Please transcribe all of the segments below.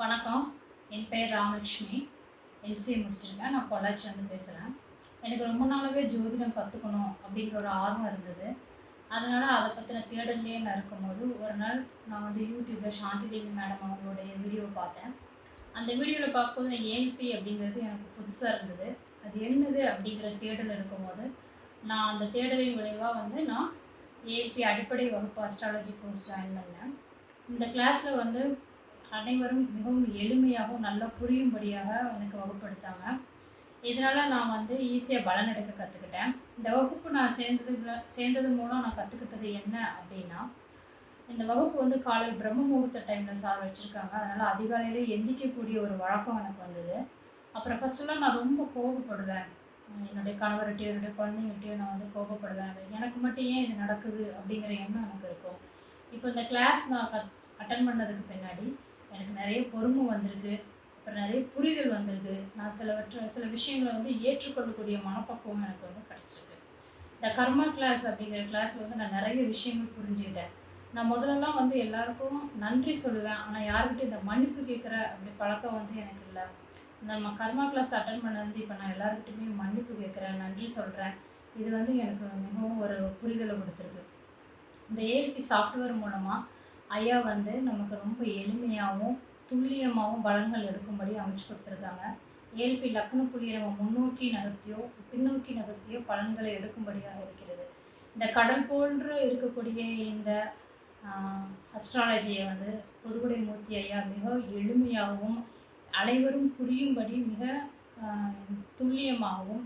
வணக்கம். என் பெயர் ராமலட்சுமி எம்சிஏ முடிச்சிருக்கேன். நான் பொள்ளாச்சிலேருந்து பேசுகிறேன் எனக்கு ரொம்ப நாளாகவே ஜோதிடம் கற்றுக்கணும் அப்படின்ற ஒரு ஆர்வம் இருந்தது. அதனால் அதை பற்றின தேடல்லே நான் இருக்கும்போது ஒரு நாள் நான் வந்து யூடியூப்பில் சாந்தி தேவி மேடம் அவங்களுடைய வீடியோ பார்த்தேன். அந்த வீடியோவில் பார்க்கும்போது ஏஎல்பி அப்படிங்கிறது எனக்கு புதுசாக இருந்தது. அது என்னது அப்படிங்கிற தேடல் இருக்கும்போது நான் அந்த தேடலின் விளைவாக வந்து நான் ஏஎல்பி அடிப்படை வகுப்பு அஸ்ட்ராலஜி கோர்ஸ் ஜாயின் பண்ணேன். இந்த கிளாஸில் வந்து அனைவரும் மிகவும் எளிமையாகவும் நல்லா புரியும்படியாக எனக்கு வகுப்படுத்தாங்க. இதனால் நான் வந்து ஈஸியாக பலன் எடுக்க கற்றுக்கிட்டேன் இந்த வகுப்பு நான் சேர்ந்தது சேர்ந்தது மூலம் நான் கற்றுக்கிட்டது என்ன அப்படின்னா இந்த வகுப்பு வந்து காலையில் பிரம்ம முகூர்த்த டைமில் சார் வச்சுருக்காங்க. அதனால் அதிகாலையிலே எந்திக்கக்கூடிய ஒரு வழக்கம் எனக்கு வந்தது. அப்புறம் ஃபஸ்ட்டெல்லாம் நான் ரொம்ப கோபப்படுவேன் என்னுடைய கணவர்கிட்டயோ என்னுடைய குழந்தைங்கிட்டயோ நான் வந்து கோபப்படுவேன் எனக்கு மட்டும் ஏன் இது நடக்குது அப்படிங்கிற எண்ணம் எனக்கு இருக்கும். இப்போ இந்த கிளாஸ் நான் கத் அட்டன் பண்ணதுக்கு பின்னாடி எனக்கு நிறைய பொறுமை வந்திருக்கு. அப்புறம் நிறைய புரிதல் வந்திருக்கு. நான் சிலவற்றை சில விஷயங்களை வந்து ஏற்றுக்கொள்ளக்கூடிய மனப்பக்குவம் எனக்கு வந்து கிடச்சிருக்கு. இந்த கர்மா கிளாஸ் அப்படிங்கிற கிளாஸில் வந்து நான் நிறைய விஷயங்கள் புரிஞ்சுக்கிட்டேன். நான் முதல்லலாம் வந்து எல்லாருக்கும் நன்றி சொல்லுவேன். ஆனால் யாருக்கிட்ட இந்த மன்னிப்பு கேட்குற அப்படி பழக்கம் வந்து எனக்கு இல்லை. நம்ம கர்மா கிளாஸ் அட்டன் பண்ண வந்து இப்போ நான் எல்லாருக்கிட்டையுமே மன்னிப்பு கேட்குறேன் நன்றி சொல்கிறேன் இது வந்து எனக்கு மிகவும் ஒரு புரிதலை கொடுத்துருக்கு. இந்த ஏஎல்பி சாஃப்ட்வேர் மூலமாக ஐயா வந்து நமக்கு ரொம்ப எளிமையாகவும் துல்லியமாகவும் பலன்கள் எடுக்கும்படி அமைச்சு கொடுத்துருக்காங்க. ஏல்பி லக்னம் புள்ளியை நம்ம முன்னோக்கி நகர்த்தியோ பின்னோக்கி நகர்த்தியோ பலன்களை எடுக்கும்படியாக இருக்கிறது. இந்த கடல் போன்று இருக்கக்கூடிய இந்த அஸ்ட்ராலஜியை வந்து புதுக்குடி மூர்த்தி ஐயா மிக எளிமையாகவும் அனைவரும் புரியும்படி மிக துல்லியமாகவும்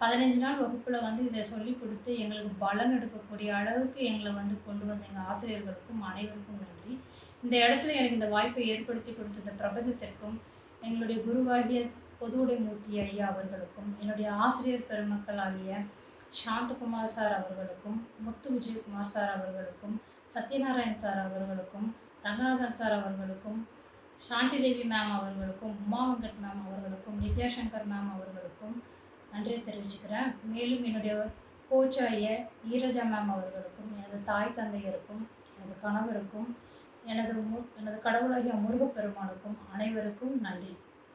பதினஞ்சு நாள் வகுப்பில் வந்து இதை சொல்லி கொடுத்து எங்களுக்கு பலன் எடுக்கக்கூடிய அளவுக்கு எங்களை வந்து கொண்டு வந்த எங்கள் ஆசிரியர்களுக்கும் அனைவருக்கும் நன்றி. இந்த இடத்துல எனக்கு இந்த வாய்ப்பை ஏற்படுத்தி கொடுத்த பிரபஞ்சத்திற்கும் எங்களுடைய குருவாகிய பொதுவுடை மூர்த்தி ஐயா அவர்களுக்கும் என்னுடைய ஆசிரியர் பெருமக்கள் ஆகிய சாந்தகுமார் சார் அவர்களுக்கும் முத்து விஜயகுமார் சார் அவர்களுக்கும் சத்யநாராயண் சார் அவர்களுக்கும் ரங்கநாதன் சார் அவர்களுக்கும் சாந்தி தேவி மேம் அவர்களுக்கும் உமா வெங்கட் மேம் அவர்களுக்கும் நித்யாசங்கர் மேம் அவர்களுக்கும் நன்றி தெரிவிச்சுக்கிறேன். மேலும் என்னுடைய கோச்சாய ஈரஜா மேம் அவர்களுக்கும் எனது தாய் தந்தையருக்கும் எனது கணவருக்கும் எனது மு எனது கடவுளாகிய முருகப்பெருமானுக்கும் அனைவருக்கும் நன்றி.